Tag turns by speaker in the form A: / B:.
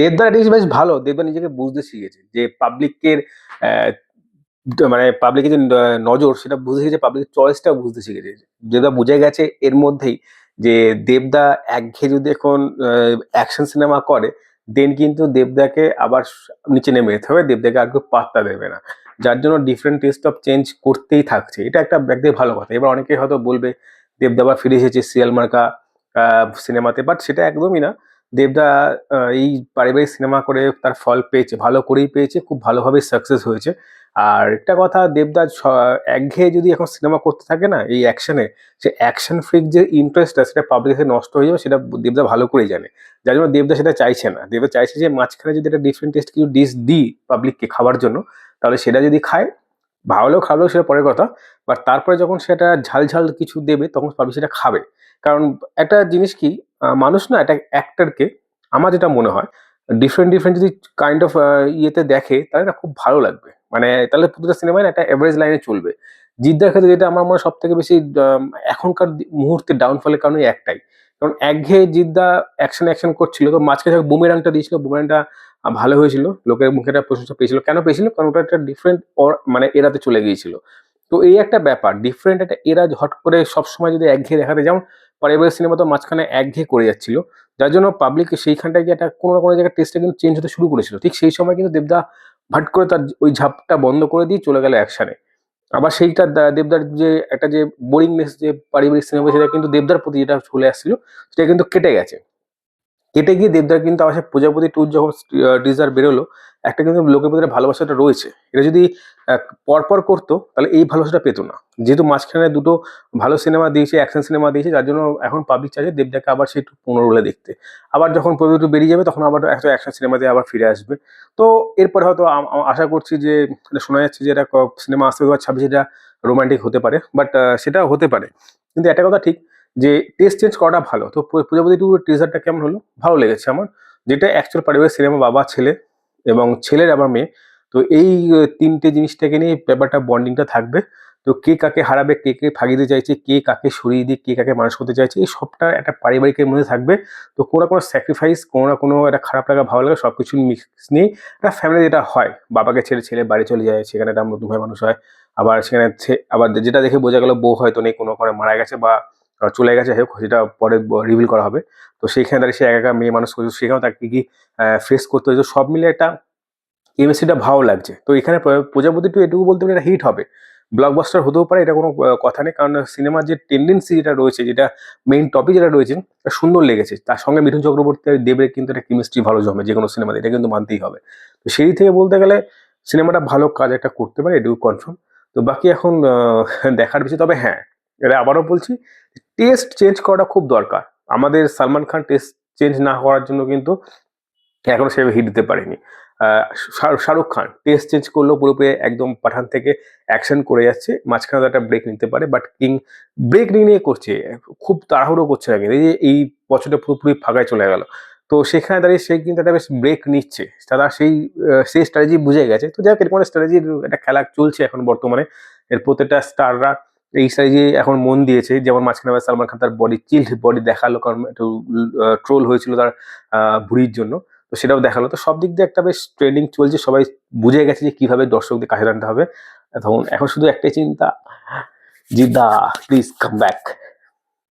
A: দেবদার এটা বেশ ভালো। দেবদা নিজেকে বুঝতে শিখেছে যে পাবলিকের মানে পাবলিকের যে নজর, সেটা বুঝতে শিখেছে পাবলিকের চয়েসটা বুঝতে শিখেছে। দেবদা বুঝে গেছে এর মধ্যেই যে দেবদা একঘেয়ে যদি এখন অ্যাকশন সিনেমা করে দেন কিন্তু দেবদাকে আবার নিচে নেমে যেতে হবে, দেবদাকে আর কেউ পাত্তা দেবে না। যার জন্য ডিফারেন্ট টেস্ট অফ চেঞ্জ করতেই থাকছে। এটা একটা একদিকে ভালো কথা। এবার অনেকে হয়তো বলবে, দেবদা আবার ফিরে এসেছে সিরিয়াল মার্কা সিনেমাতে বাট সেটা একদমই না। দেবদা এই পারিবারিক সিনেমা করে তার ফল পেয়েছে, ভালো করেই পেয়েছে, খুব ভালোভাবে সাকসেস হয়েছে। আর একটা কথা, দেবদা একঘেয়ে যদি এখন সিনেমা করতে থাকে না, এই অ্যাকশনে সে অ্যাকশন ফ্রিক যে ইন্টারেস্টটা সেটা পাবলিকের নষ্ট হয়ে যাবে, সেটা দেবদা ভালো করেই জানে। যার জন্য দেবদা সেটা চাইছে না। দেবদা চাইছে যে, মাঝখানে যদি একটা ডিফারেন্ট টেস্ট কিছু ডিশ দিই পাবলিককে খাবার জন্য, তাহলে সেটা যদি খায়, ভালো খাবেও সেটা পরের কথা। বাট তারপরে যখন সেটা ঝাল ঝাল কিছু দেবে, তখন পাবলিক সেটা খাবে। কারণ একটা জিনিস কি মানুষ না একটা অ্যাক্টরকে আমার যেটা মনে হয় ডিফারেন্ট ডিফারেন্ট যদি কাইন্ড অফ ইয়েতে দেখে, তাহলে না খুব ভালো লাগবে। মানে তাহলে প্রতিটা সিনেমায় একটা অ্যাভারেজ লাইনে চলবে। জিদ্দার ক্ষেত্রে যেটা আমার মনে হয় সব থেকে বেশি এখনকার মুহূর্তে ডাউনফলের কারণে একটাই। কারণ একঘেয়ে জিদ্দা অ্যাকশন অ্যাকশন করছিল, তো মাঝখানে যখন বুমেরাংটা দিয়েছিল বুমেরাংটা ভালো হয়েছিল। লোকের মুখে একটা প্রশংসা পেয়েছিল। কেন পেয়েছিল? কারণ ওটা একটা ডিফারেন্ট মানে এরাতে চলে গিয়েছিল। তো এই একটা ব্যাপার ডিফারেন্ট একটা এরা হট করে সবসময় যদি একঘেয়ে দেখাতে, যেমন পারিবারিক সিনেমা তো মাঝখানে একঘেয়ে করে যাচ্ছিল। যার জন্য পাবলিক সেইখানটায় গিয়ে একটা কোনো না কোনো জায়গায় টেস্টটা কিন্তু চেঞ্জ হতে শুরু করেছিল। ঠিক সেই সময় কিন্তু দেবদা ভাট করে তার ওই ঝাপটা বন্ধ করে দিয়ে চলে গেল অ্যাকশনে আবার সেইটা দেবদার যে একটা যে বোরিংনেস যে পারিবারিক সিনেমা সেটা কিন্তু দেবদার প্রতি যেটা চলে আসছিল, সেটা কিন্তু কেটে গেছে। কেটে গিয়ে দেবদার কিন্তু আবার সে প্রজাপতি টুর যখন টিজার বেরোলো একটা কিন্তু লোকের প্রতি ভালোবাসাটা রয়েছে। এটা যদি পরপর করতো, তাহলে এই ভালোবাসাটা পেতো না। যেহেতু মাঝখানে দুটো ভালো সিনেমা দিয়েছে অ্যাকশন সিনেমা দিয়েছে, যার জন্য এখন পাবলিক চাইছে দেবদাকে আবার সেই একটু পুনরুলে দেখতে। আবার যখন প্রযোজক বেরিয়ে যাবে, তখন আবার একটা অ্যাকশন সিনেমাতে আবার ফিরে আসবে। তো এরপরে হয়তো আশা করছি যে শোনা যাচ্ছে যে এটা সিনেমা আসতে দু ছাব্বিশে এটা রোমান্টিক হতে পারে বাট সেটা হতে পারে। কিন্তু একটা কথা ঠিক, যে টেস্ট চেঞ্জ করাটা ভালো। তো প্র- প্রজাপতি টু টিজারটা কেমন হলো? ভালো লেগেছে আমার। যেটা অ্যাকচুয়াল পারিবারিক সিনেমা বাবা ছেলে এবং ছেলের আবার মেয়ে। তো এই তিনটে জিনিসটাকে নিয়ে ব্যাপারটা বন্ডিংটা থাকবে। তো কে কাকে হারাবে, কে কে ফাঁকি দিতে চাইছে, কে কাকে সরিয়ে দিয়ে কে কাকে মানুষ করতে চাইছে, এই সবটা একটা পারিবারিকের মধ্যে থাকবে। তো কোনো না কোনো স্যাক্রিফাইস কোনো না কোনো একটা খারাপ লাগা, ভালো লাগা সব কিছু মিক্স নিয়ে একটা ফ্যামিলি যেটা হয়। বাবাকে ছেড়ে, ছেলে বাড়ি চলে যায়, সেখানে একটা নতুন ভাই মানুষ হয়। আবার সেখানে আবার যেটা দেখে বোঝা গেল বউ হয়তো নেই, কোনো করে মারা গেছে বা চলে গেছে হোক, সেটা পরে রিভিল করা হবে। তো সেইখানে দাঁড়িয়ে সে একা মেয়ে মানুষ করছে সেখানেও তাকে কি ফেস করতে হয়েছে, সব মিলে একটা কেমিস্ট্রিটা ভালো লাগছে। তো এখানে প্র- প্রজাপতি টু এটুকু বলতে পারি, এটা হিট হবে। ব্লকবাস্টার হতেও পারে, এটা কোনো কথা নেই, কারণ সিনেমার যে টেন্ডেন্সি যেটা রয়েছে, যেটা মেইন টপিক যেটা রয়েছে, এটা সুন্দর লেগেছে। তার সঙ্গে মিঠুন চক্রবর্তী আর দেবের কিন্তু একটা কেমিস্ট্রি ভালো জমে যে কোনো সিনেমাতে এটা কিন্তু মানতেই হবে। তো সেই থেকে বলতে গেলে সিনেমাটা ভালো কাজ একটা করতে পারে, এটুকু কনফার্ম তো বাকি এখন দেখার বিষয়, তবে হ্যাঁ এটা আবারও বলছি টেস্ট চেঞ্জ করাটা খুব দরকার। আমাদের সালমান খান টেস্ট চেঞ্জ না করার জন্য কিন্তু এখনও সেভাবে হিট দিতে পারেনি। শাহরুখ খান টেস্ট চেঞ্জ করলেও পুরোপুরি একদম পাঠান থেকে অ্যাকশন করে যাচ্ছে, মাঝখানে একটা ব্রেক নিতে পারে বাট কিং ব্রেক নিয়ে নিয়ে করছে, খুব তাড়াহুড়ো করছে না কিন্তু, এই যে এই বছরটা পুরোপুরি ফাঁকায় চলে গেল। তো সেখানে দাঁড়িয়ে সে কিন্তু একটা বেশ ব্রেক নিচ্ছে, তারা সেই সেই স্ট্র্যাটেজি বুঝে গেছে। তো যাক এরকম স্ট্র্যাটেজির একটা খেলা চলছে এখন বর্তমানে। এর প্রত্যেকটা স্টাররা এই সাইজে এখন মন দিয়েছে, যেমন মাঝখানে আবার সালমান খান তার বডি চিল্ড বডি দেখাল, কারণ একটু ট্রোল হয়েছিল তার ভুড়ির জন্য। তো সেটাও দেখাল। তো সব দিক দিয়ে একটা বেশ ট্রেন্ডিং চলছে, সবাই বুঝে গেছে যে কীভাবে দর্শকদের কাছে আনতে হবে। তখন এখন শুধু একটাই চিন্তা জিদা প্লিজ কাম ব্যাক